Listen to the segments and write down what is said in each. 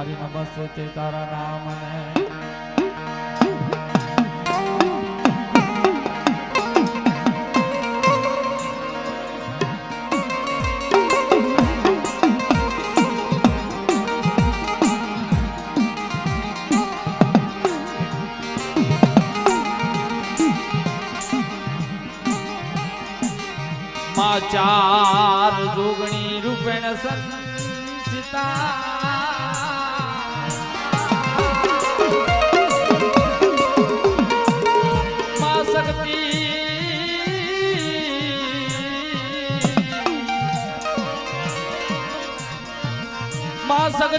મારી નમસ્તે તારા નામમાં ચાર જોગણી રૂપેણ સંસિતા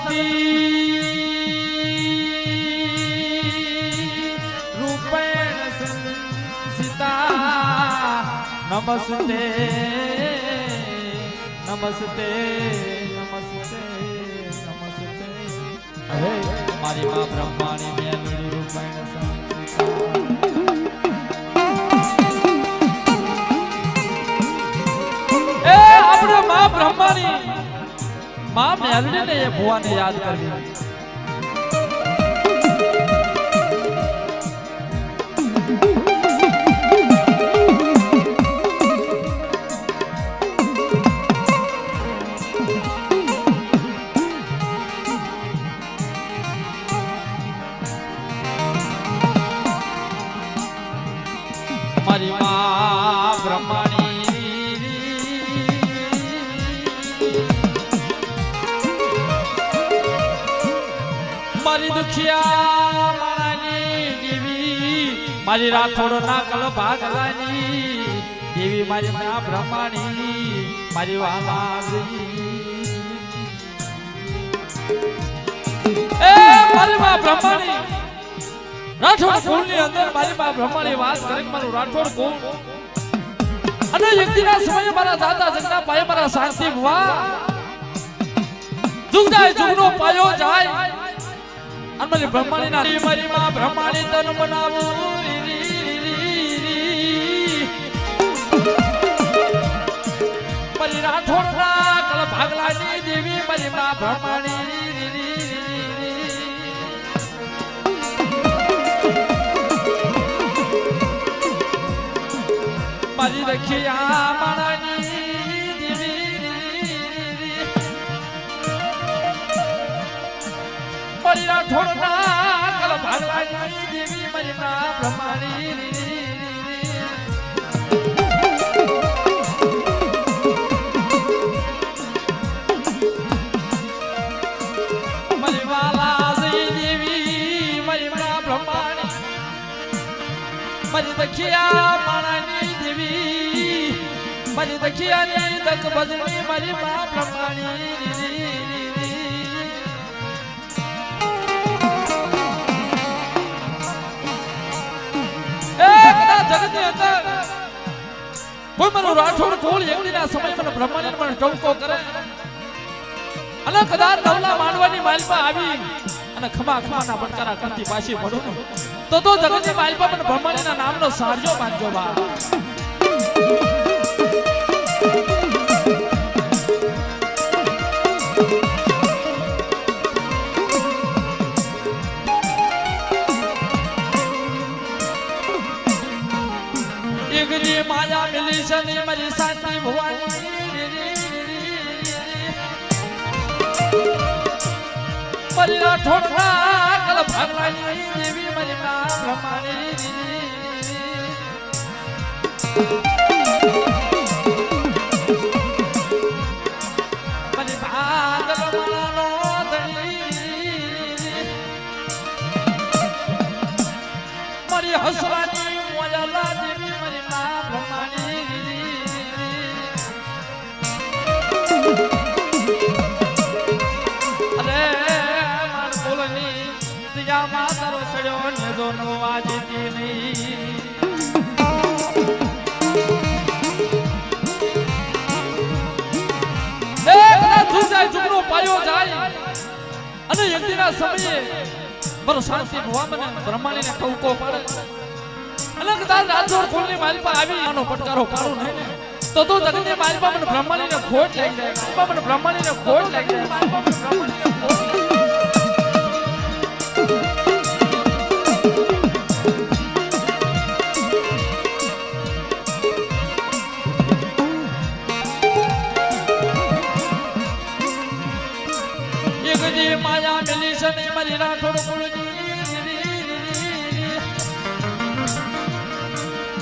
શક્તિ રૂપેણ સંસિતા નમસ્તે નમસ્તે નમસ્તે નમસ્તે અરે મારી મા બ્રહ્માણી મેલડી મા મેલડીને એ ભુવાને યાદ કરવી. મારી રાઠોડ ના કલ ભાગલાની દેવી મારી મા બ્રહ્માણી, મારી વાલાજી. એ મારી મા બ્રહ્માણી, રાઠોડ કુળની અંદર મારી મા બ્રહ્માણી વાસ કરે મારું રાઠોડ કુળ અને વ્યક્તિના સમયે મારા દાદા જગના પાયે મારા શાંતિ ભવા. જુગ જાય જુગનો પાયો જાય. અને મારી બ્રહ્માણીના મારી મા બ્રહ્માણી તન બનાવું. રી રાઠોડ ના કલ ભાગલાની દેવી મારી મા બ્રહ્માણી. મારી રખિયા રાઠોડના કલ ભાગલાની દેવી મારી મા બ્રહ્માણી. મારી દખિયા માણાની દેવી. મારી દખિયાની દક ભજની મારી મા બ્રહ્માણી જગતની અંદર કોઈ મારું રાઠોડ કોળ એકડીના સમય મને બ્રહ્માણી પણ ટવકો કરે. અને કદાચ નવલા માંડવાની માલપા આવી અને ખમા ખમાના પડકારા કરતી પાછી પડું ને, તો તો જગતની માલપા પણ બ્રહ્માનંદના નામનો સારજો બાંધજો બા એકની ને મારી શાંતિ ભવાની મારી રાઠોડના કલ ભાગલાની દેવી મારી મા બ્રહ્માણી યજ્ઞના સમયે બરો શાંતિ ભવા મને બ્રહ્માણીને ટવકો પાડે. અને કદાચ રાજોડ કુલની માલિપા આવી, આનો પટકારો પાડું નહીં તો તું જગતની માલિપા મને બ્રહ્માણીને ખોટ લાગી જાય. માલિપા મને બ્રહ્માણીને ખોટ લાગી જાય.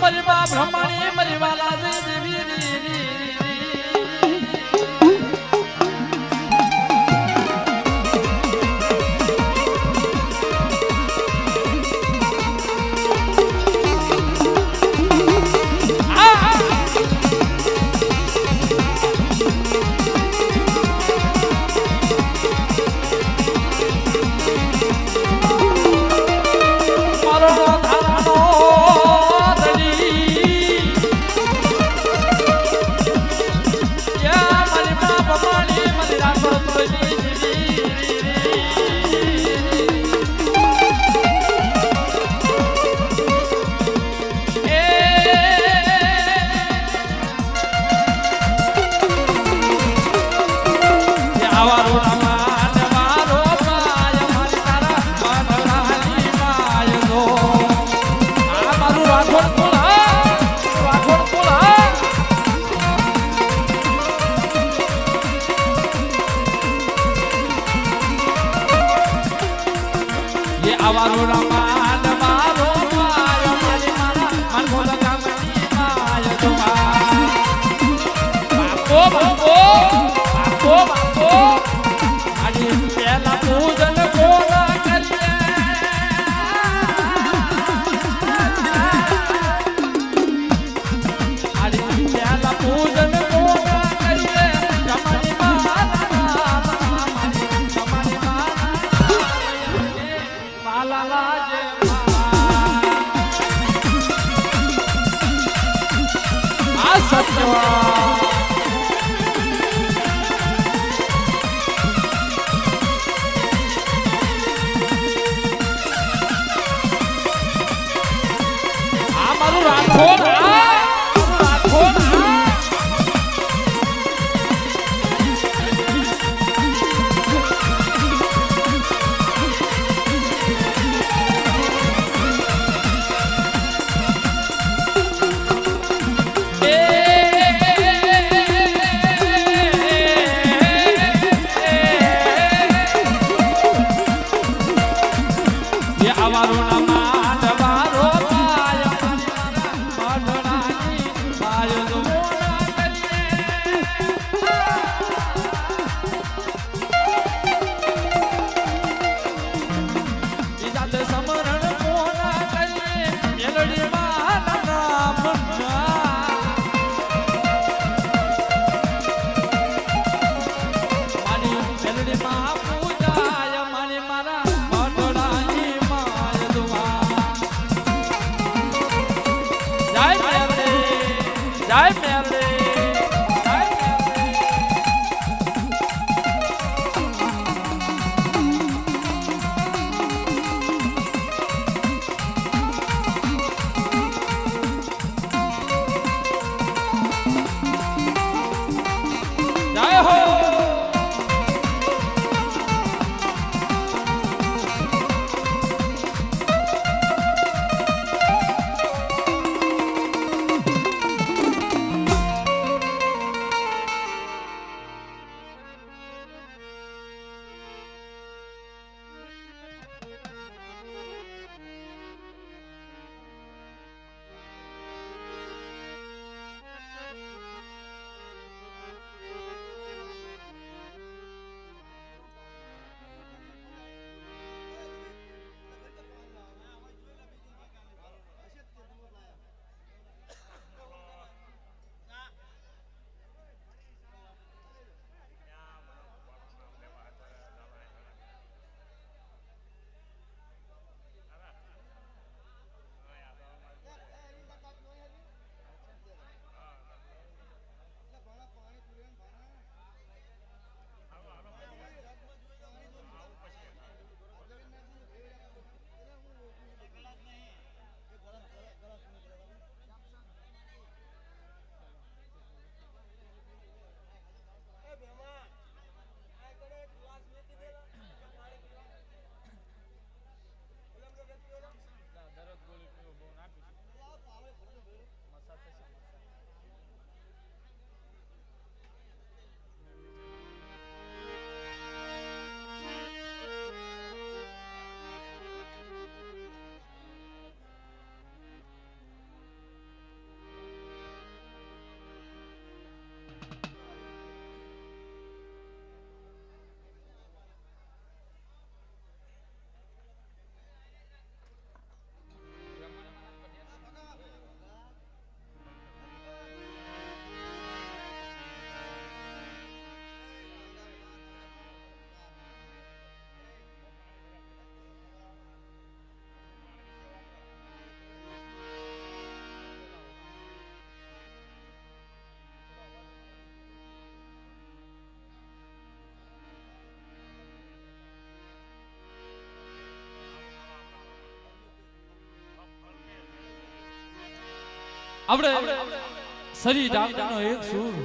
મારી બા બ્રહ્માણી મારી આપણે સરી ડાકનો એક સૂર.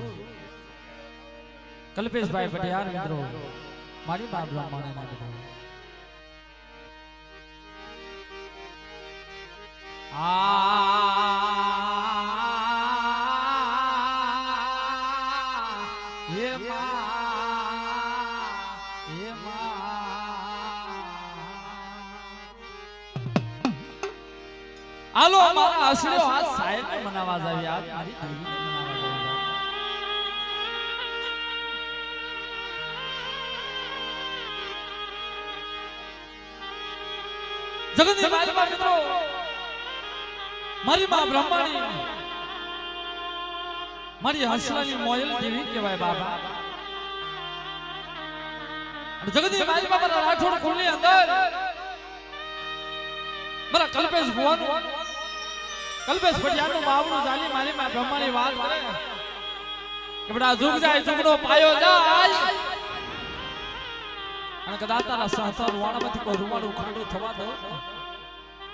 કલ્પેશભાઈ પટિયાર મિત્રો મારી બા બ્રહ્માણા આ આશરો હાથ સાહેબ મનાવા જાવી આજ મારી જાવી જગતની માલિકા મિત્રો મારી માં બ્રહ્માણી. મારી હસવાની મોયલ દેવી કહેવાય બાબા? જગતની માલિકા મારા રાઠોડ કુલની અંદર. મારા કલ્પેશ ભુવાનું. કલ્પેશ ભટિયાનું બાવડું જાલી મારી માં બ્રહ્માની વાત કરે. કે બડા જુગ જાય જુગનો પાયો જાય. અને કદાચ તારા સહસા રૂવાણામાંથી કોઈ રૂવાણું ખાડું થવા દો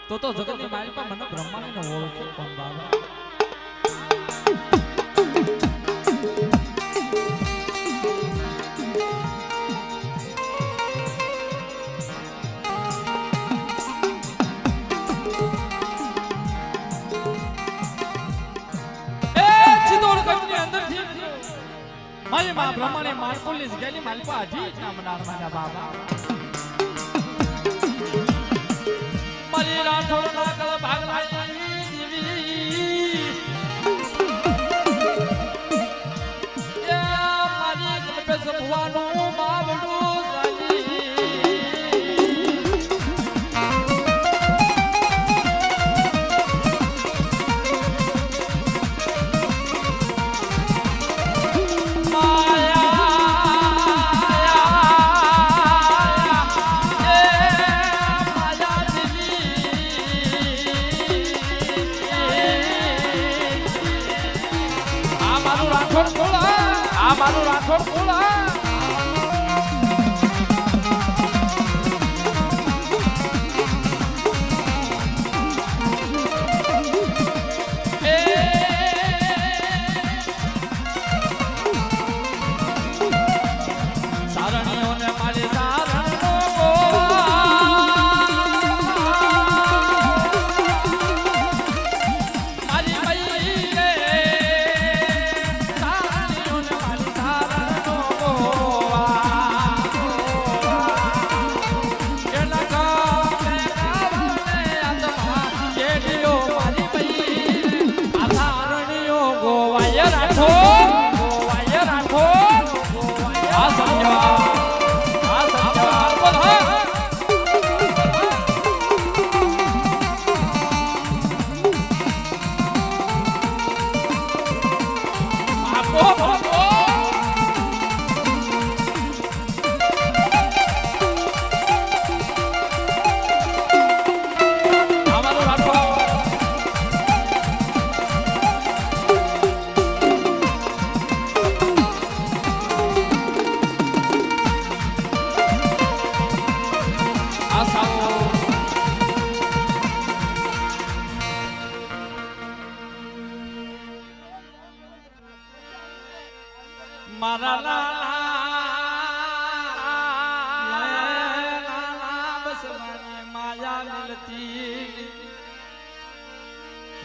તો તો જગતની માલિકા મને બ્રહ્માણીને ઓળખે, કોણ બાબા? મારી માં બ્રહ્માણી માણકોલી જગ્યાની માલિકા હજી ના રાઠોડ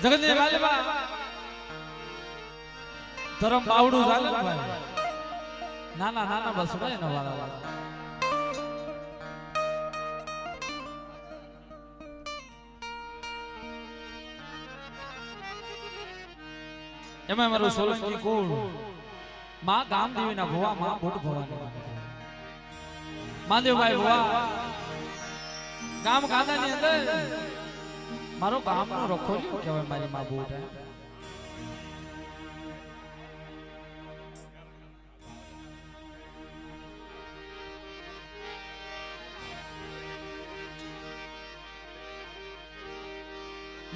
જગતની માલિકા ધરમ બાવડું ચાલે ભાઈ. નાના નાના બસ ભાઈ ને વાળા એમાં મારું સોલંકી કુળ. માં ગામદેવીના ભુવા માં બુટ ભવાની મહાદેવભાઈ ભુવા. ગામ કાંદાની અંદર મારો ગામનો રખોલિયો કહેવાય મારી મા બુટ.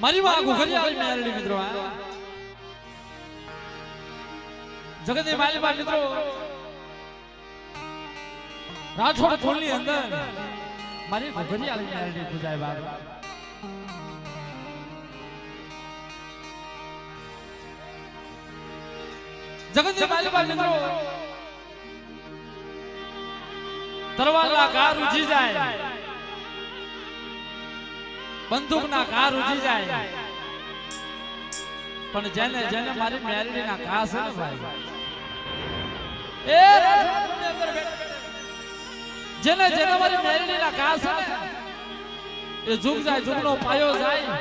મારી માં ઘુઘરિયા મેરડી મિત્રો જગતની માલિકા મિત્રો. રાઠોડ ખોલની અંદર મારી આવી મેલડી પૂજાય બાબા મિત્રો તરવારના ઘા રૂજી જાય. ઘા પણ જેને જેને મારી મેલડીના ઘા છે ને ભાઈ. એ જેને જેને મારી મેલડીના ઘા છે એ ઝૂક જાય, ઝૂકનો પાયો જાય.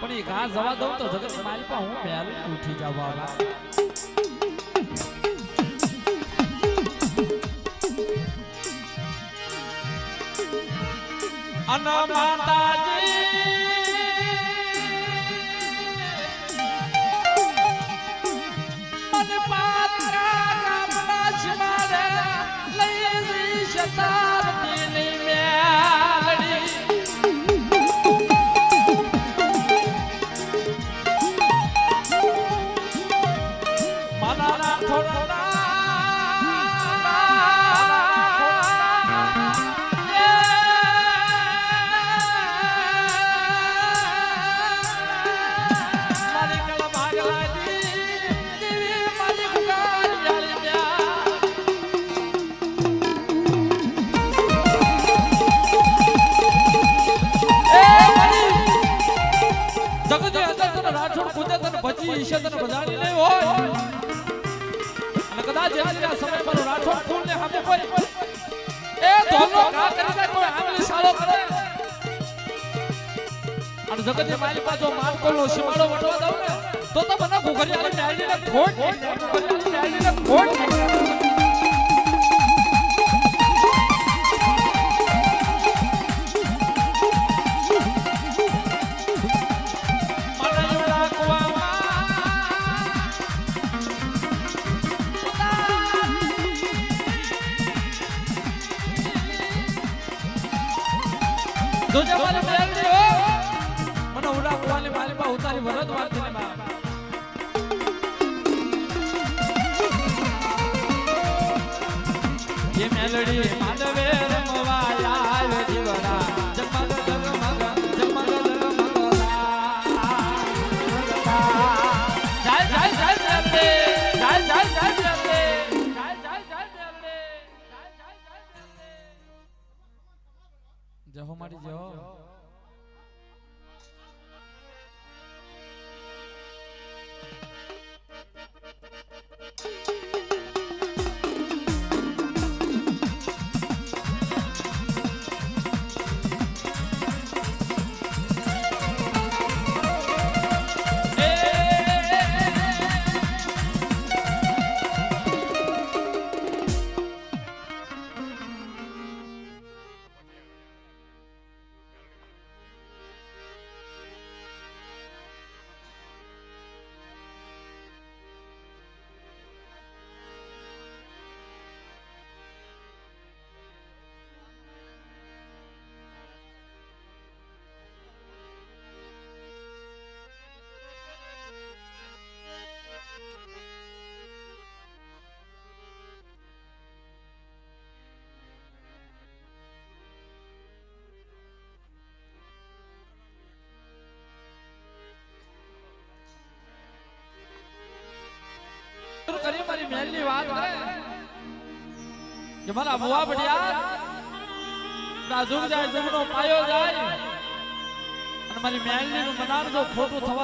પણ એ ઘા જવા દઉં તો જગત મારી પણ હું મેલ ઉઠી જાવ અન માતાજી. પારકા ગામડા લઈ જઈ જગતની અંદર તને રાઠોડ કૂદે તને ભજી ઈશે તને બજાડી નહીં હોય. અને કદાચ એની આ સમય પર રાઠોડ ફૂલ ને હાથે કોઈ એ ધોલો ઘા કરી દે, કોઈ આંગળી સાળો કરે. અને જગતની માલી પાછો જો માનકોલનો સીમાડો વટવા દઉં ને, તો તો મને ઘુઘરિયાની ડાયરીને ખોટ ડાયરી ને ખોટ. જોજે મારી મેલડી હો મને ઉડા કુવાની મારી પા ઉતારી વરદ વાંચી ને બા ये मेलडी કે મારા ભુવા ના જુગ જાય જમણો પાયો જાય. અને મારી મહેલની નું મનાર જો ખોટું થવા